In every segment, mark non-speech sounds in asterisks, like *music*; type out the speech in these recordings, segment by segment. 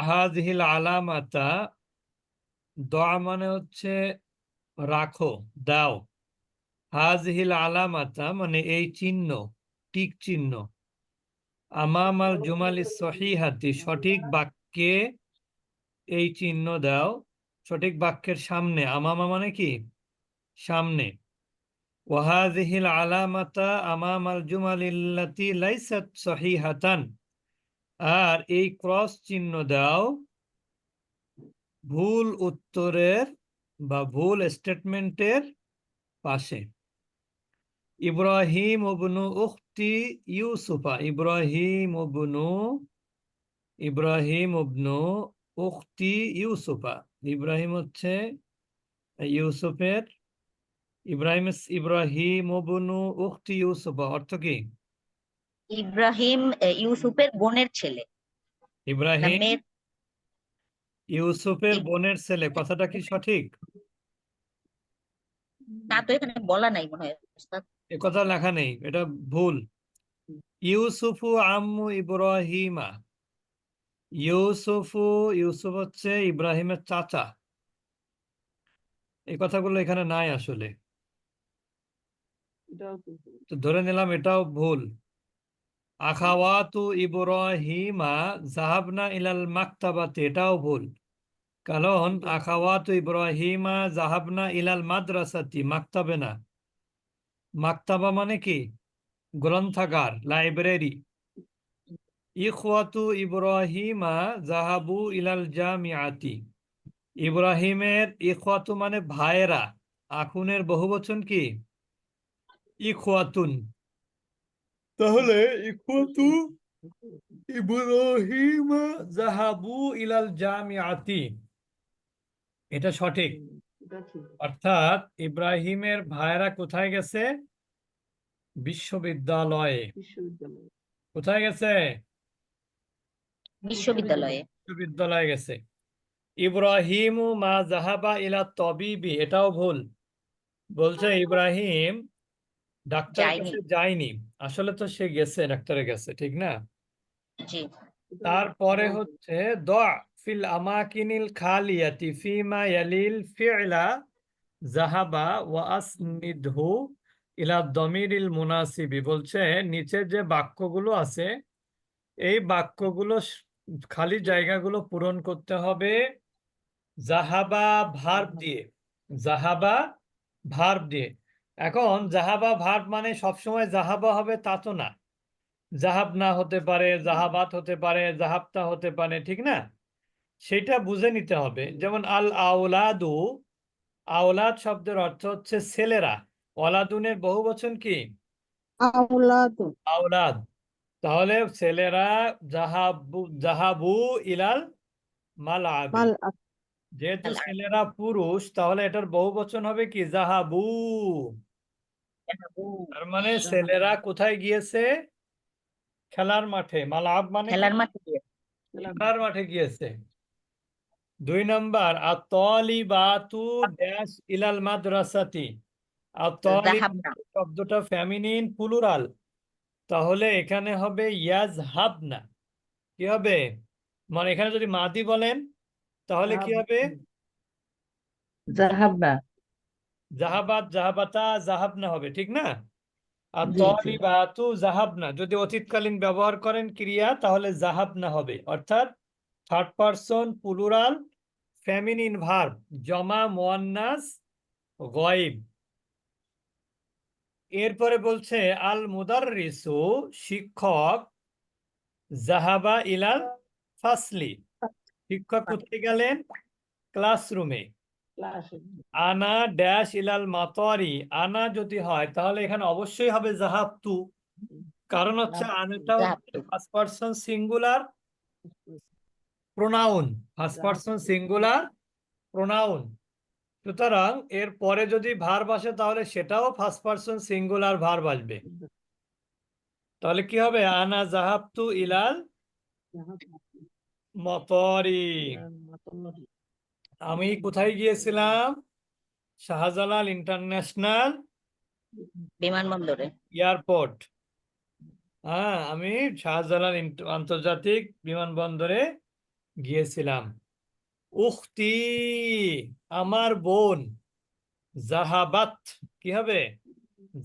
হাজিহিল আলামাতা দোয়া মানে হচ্ছে রাখো, দাও। হাজহিল আলামাতা মানে এই চিহ্ন, টিক চিহ্ন। আমামাল জুমালি সহিহাতি সঠিক বাক্যে এই চিহ্ন দাও। সঠিক বাক্যের সামনে আমামা মানে কি? সামনে। ওয়াহাজিহিল আলামাতা আমামাল জুমালিল্লাতি লাইসাত সহিহাতান আর এই ক্রস চিহ্ন দাও। ভুল উত্তরের বা ভুল স্টেটমেন্টের পাশে। ইব্রাহিম ওবনু উখতি ইউসুফা, ইব্রাহিম ওবনু ইব্রাহিম ওবনু উখতি ইউসুফা। ইব্রাহিম হচ্ছে ইউসুফের, ইব্রাহিম ইব্রাহিম ওবনু উখতি ইউসুফা অর্থ কি? ইব্রাহিম ইউসুফের বোনের ছেলে। ইব্রাহিম ইউসুফের বোনের ছেলে কথাটা কি সঠিক? না তো এখানে বলা নাই মনে হয় এ কথা লেখা নেই এটা ভুল। ইউসুফু আম্মু ইব্রাহিমা। ইউসুফু ইউসুফ হচ্ছে ইব্রাহিমের চাচা। এই কথাগুলো এখানে নাই আসলে। তো ধরে নিলাম এটাও ভুল। আখাওয়াতু ইব্রাহিমা জাহাবনা ইলাল মাকতাবাতে, এটাও ভুল। কারণ আখাওয়াতু ইব্রাহিমা জাহাবনা ইলাল মাদ্রাসাতি, মাকতাবে না। মাকতাবা মানে কি? গ্রন্থাগার, লাইব্রেরি। ইখওয়াতু ইব্রাহিমা জাহাবু ইলাল জামিআতি। ইব্রাহিমের ইখওয়াতু মানে ভাইয়েরা। আখুনের বহুবচন কি? ইখওয়াতুন। তাহলে ইখওয়াতু ইব্রাহিমা জাহাবু ইলাল জামিআতি। এটা সঠিক। অর্থাৎ ইব্রাহিমের ভাইয়েরা কোথায় গেছে? বিশ্ববিদ্যালয়ে। কোথায় গেছে? বিশ্ববিদ্যালয়ে। বিশ্ববিদ্যালয়ে গেছে। ইব্রাহিমু মা জাহাবা ইলা তবিবি। এটাও ভুল। বলছে ইব্রাহিম ডাক্তার যায়নি। কাছে যায়নি। আসলে তো সে গেছে ডাক্তারের কাছে ঠিক না? তারপরে হচ্ছে দা ফিল আমাকিনিল খালিয়াতি ফিমা ইয়ালিল ফি'লা জাহাবা ওয়া আসনিদহু ইলা দমিরিল মুনাসিবি। বলছে নিচের যে বাক্যগুলো আছে এই বাক্যগুলো খালি জায়গাগুলো পূরণ করতে হবে। জাহাবা ভার্ব দিয়ে জাহাবা ভার্ব দিয়ে। এখন জাহাবা ভার্ব মানে সবসময় জাহাবা হবে তা তো না। জাহাব না হতে পারে জাহাবাত হতে পারে জাহাবতা হতে পারে ঠিক না? সেটা বুঝে নিতে হবে। যেমন আল আওলাদু আওলাদ শব্দের অর্থ হচ্ছে ছেলেরা। ওলাদুনের বহু বচন কি? আওলাদ। তাহলে ছেলেরা জাহাবু জাহাবু ইলাল মালাবি। মাল যেহেতু ছেলেরা পুরুষ তাহলে এটার বহু বচন হবে কি? জাহাবু তার মানে ছেলেরা কোথায় গিয়েছে? খেলার মাঠে। মালাব মানে খেলার মাঠে খেলার মাঠে গিয়েছে। দুই নাম্বার আতলিবাতু ড্যাশ ইলাল মাদ্রাসাতি। শব্দটা ফেমিনিন প্লুরাল তাহলে এখানে হবে ইয়াজহাবনা। কি হবে? মানে এখানে যদি মাদি বলেন তাহলে কি হবে? জাহাবনা জাহাবাত জাহাবাতা জাহাবনা হবে ঠিক না? আর। তলিবাতু জাহাবনা যদি অতীতকালীন ব্যবহার করেন ক্রিয়া তাহলে জাহাবনা হবে। অর্থাৎ third person plural feminine verb জমা মুয়ান্নাস গয়েব। এরপরে বলছে আল মুদাররিসু শিক্ষক জাহাবা ইলাল ফাসলি। শিক্ষক কোথায় গেলেন? ক্লাসরুমে। আনা ড্যাশ ইলাল মাতরি আনা যদি হয় তাহলে এখানে অবশ্যই হবে জাহাবতু কারণ হচ্ছে আনাটা first person singular pronoun first person singular pronoun সুতরাং এর পরে যদি ভার্ব আসে তাহলে সেটাও ফার্স্ট পারসন সিঙ্গুলার ভার্ব আসবে। তাহলে কি হবে? আনা জাহাবতু ইলাল মতরি আমি কোথায় গিয়েছিলাম? শাহজালাল ইন্টারন্যাশনাল বিমানবন্দরে। এয়ারপোর্ট। হ্যাঁ আমি শাহজালাল আন্তর্জাতিক বিমানবন্দরে গিয়েছিলাম। উখতি আমার বোন জাহাবাত কি হবে?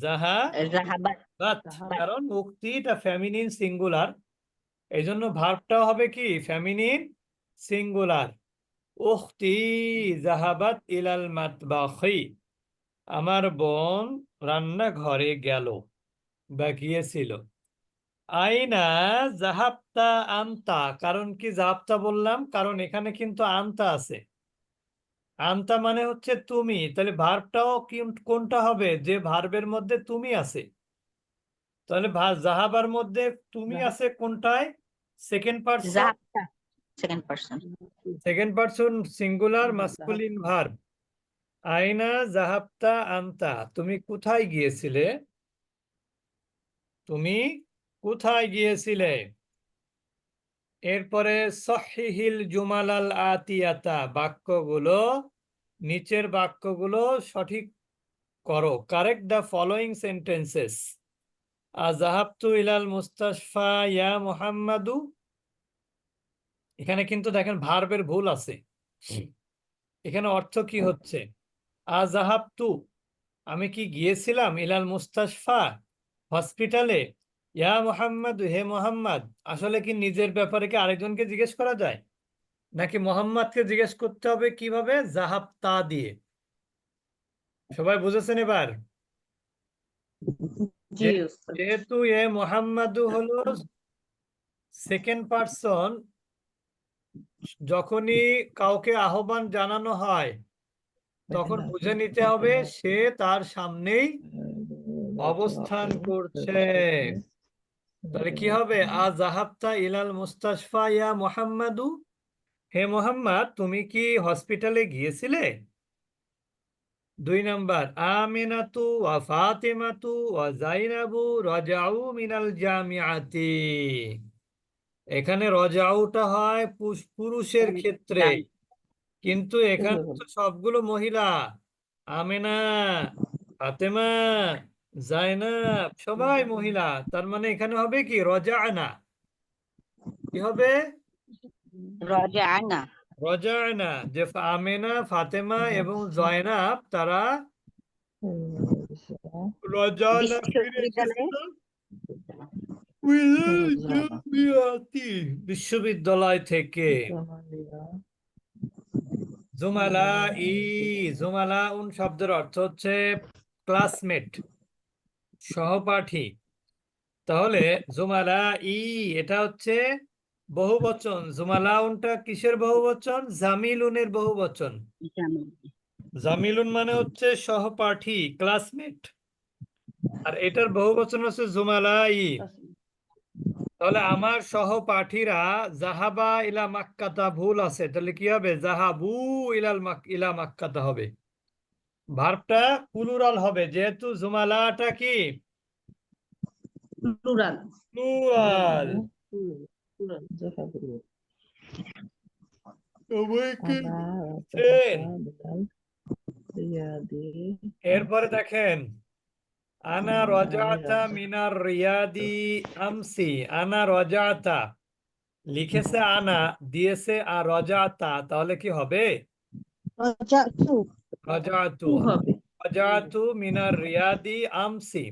জাহা জাহাবাত। কারণ উক্তি এটা ফেমিনিন সিঙ্গুলার। এই জন্য ভার্বটাও হবে কি? Feminine singular. উখতি জাহাবাত ইলাল মাতবাখি। আমার বোন রান্নাঘরে গেল বা গিয়েছিল আইনা জাহাবতা আনতা কারণ কি জাহাবতা বললাম? কারণ এখানে কিন্তু আনতা আছে। আনতা মানে হচ্ছে তুমি তাহলে ভার্বটাও কি- কোনটা হবে? যে ভার্বের মধ্যে তুমি আছে। তাহলে জাহাবার মধ্যে তুমি আছে কোনটায়? Second person second person second person singular masculine verb আইনা জাহাবতা আনতা তুমি কোথায় গিয়েছিলে তুমি কোথায় গিয়েছিলে এরপরে সহিহিল জুমালাল আতিয়াতা বাক্যগুলো নিচের বাক্যগুলো সঠিক করো কারেক্ট দ্য ফলোয়িং সেন্টেন্সেস আজাহাবতু ইলাল মুস্তাশফা ইয়া মুহাম্মাদু এখানে কিন্তু দেখেন ভার্বের ভুল আছে। এখানে অর্থ কি হচ্ছে? আজাহাবতু আমি কি গিয়েছিলাম ইলাল মুস্তাশফা হসপিটালে? ইয়া মোহাম্মদ হে মোহাম্মদ আসলে কি নিজের ব্যাপারে কি আরেকজনকে জিজ্ঞেস করা যায়? নাকি মোহাম্মদকে জিজ্ঞেস করতে হবে কীভাবে? জাহাব তা দিয়ে। সবাই বুঝেছেন এবার? যেহেতু এ মোহাম্মদু হলো সেকেন্ড পারসন যখনই কাউকে আহ্বান জানানো হয়, তখন বুঝে নিতে হবে সে তার সামনেই অবস্থান করছে। তাহলে কি হবে? আ জাহাবতা ইলাল মুস্তাশফা ইয়া মুহাম্মাদু। হে মোহাম্মদ, তুমি কি হসপিটালে গিয়েছিলে? দুই নাম্বার, আমিনাতু ওয়া ফাতিমাতু ওয়া জাইনাবু রাজাউ মিনাল জামিআতি। এখানে রজাউটা হয় পুরুষের ক্ষেত্রে। কিন্তু এখানে তো *laughs* সবগুলো মহিলা। আমেনা ফাতেমা জাইনাব সবাই মহিলা। তার মানে এখানে হবে কি? রজানা কি হবে? রাজানা রজানা যে আমেনা ফাতেমা এবং জয়নাব তারা রজানা ফিরে বিশ্ববিদ্যালয়ে? থেকে জুমালা ই জুমালা উন শব্দের অর্থ হচ্ছে ক্লাসমেট সহপাঠী তাহলে জুমালা ই এটা হচ্ছে বহুবচন জুমালা উনটা কিসের বহুবচন জামিলুনের বহুবচন জামিল। জামিলুন মানে হচ্ছে সহপাঠী ক্লাসমেট আর এটার বহুবচন হচ্ছে জুমালা ই তাহলে আমার সহপাঠীরা জাহাবা ইলা মাক্কাতা ভুল আছে। তাহলে কি হবে? জাহাবু ইলাল ইলা মাক্কাতা হবে। ভার্বটা প্লুরাল হবে যেহেতু জুমালাটা কি? প্লুরাল প্লুরাল এরপরে দেখেন আনা রজাতা মিনার রিয়াদি আমসি আনা রজাতা লিখেছে আনা দিয়েছে আর রজাতা তাহলে কি হবে রজাতু রজাতু রজাতু মিনার রিয়াদি আমসি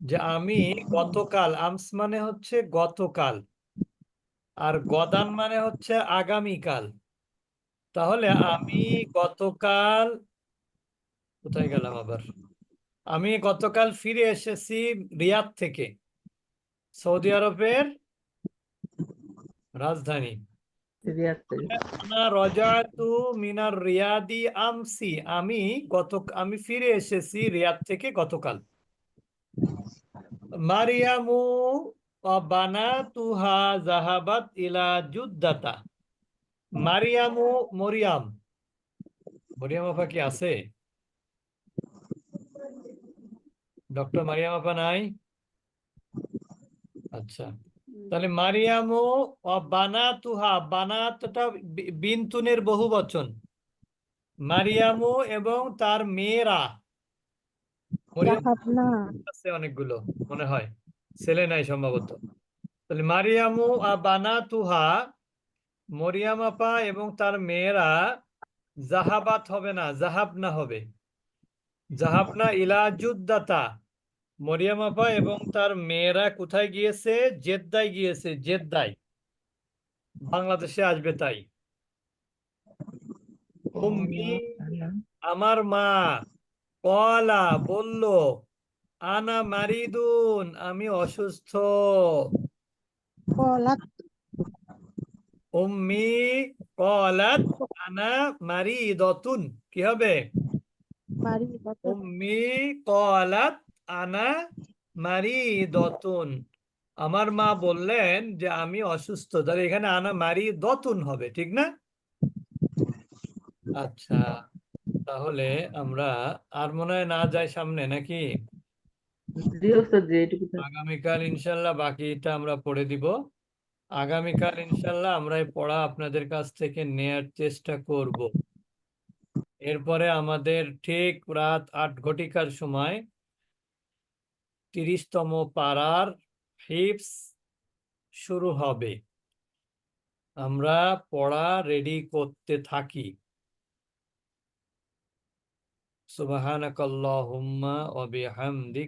যে আমি গতকাল আমস মানে হচ্ছে গতকাল আর গদান মানে হচ্ছে আগামীকাল। তাহলে আমি গতকাল কোথায় গেলাম আবার? আমি গতকাল ফিরে এসেছি রিয়াদ থেকে সৌদি আরবের রাজধানী। মিনার রিয়াদি আমসি আমি গত আমি ফিরে এসেছি রিয়াদ থেকে গতকাল। মারিয়ামু বানাতুহা জাহাবাত ইলা জুদ্দাতা। মারিয়ামু মরিয়াম। মরিয়াম আপা কি আছে? ডক্টর মারিয়াম আপা নাই আচ্ছা তাহলে মারিয়ামু ও বানাতুহা বানাতটা বিন্তুনের বহু বচন। মারিয়ামু এবং তার মেয়েরা। অনেকগুলো মনে হয়। ছেলে নাই সম্ভবত। তাহলে মারিয়ামু বানাতুহা মরিয়াম আপা এবং তার মেয়েরা জাহাবাত হবে না জাহাবনা হবে। জাহাবনা ইলা জুদ্দাতা মরিয়াম আপা এবং তার মেয়েরা কোথায় গিয়েছে? জেদ্দায় গিয়েছে জেদ্দায়। বাংলাদেশে আসবে তাই। আমার মা কলা বলল আনা মারিদুন আমি অসুস্থ। উম্মি কলাত আনা মারিদতুন। কি হবে? উম্মি কলাত আনা মারি দতুন। আমার মা বললেন যে আমি অসুস্থ। তাহলে এখানে আনা মারি দতুন হবে ঠিক না? আচ্ছা তাহলে আমরা আর মনে হয় না যাই সামনে নাকি। আগামীকাল ইনশাল্লাহ বাকিটা আমরা পড়ে দিব। আগামীকাল ইনশাল্লাহ আমরা এই পড়া আপনাদের কাছ থেকে নেয়ার চেষ্টা করব। এরপরে আমাদের ঠিক রাত আট ঘটিকার সময় তিরিশতম পাড়ার হিপস শুরু হবে। আমরা পড়া রেডি করতে থাকি। সুবহানাকাল্লাহুম্মা ওয়া বিহামদিক।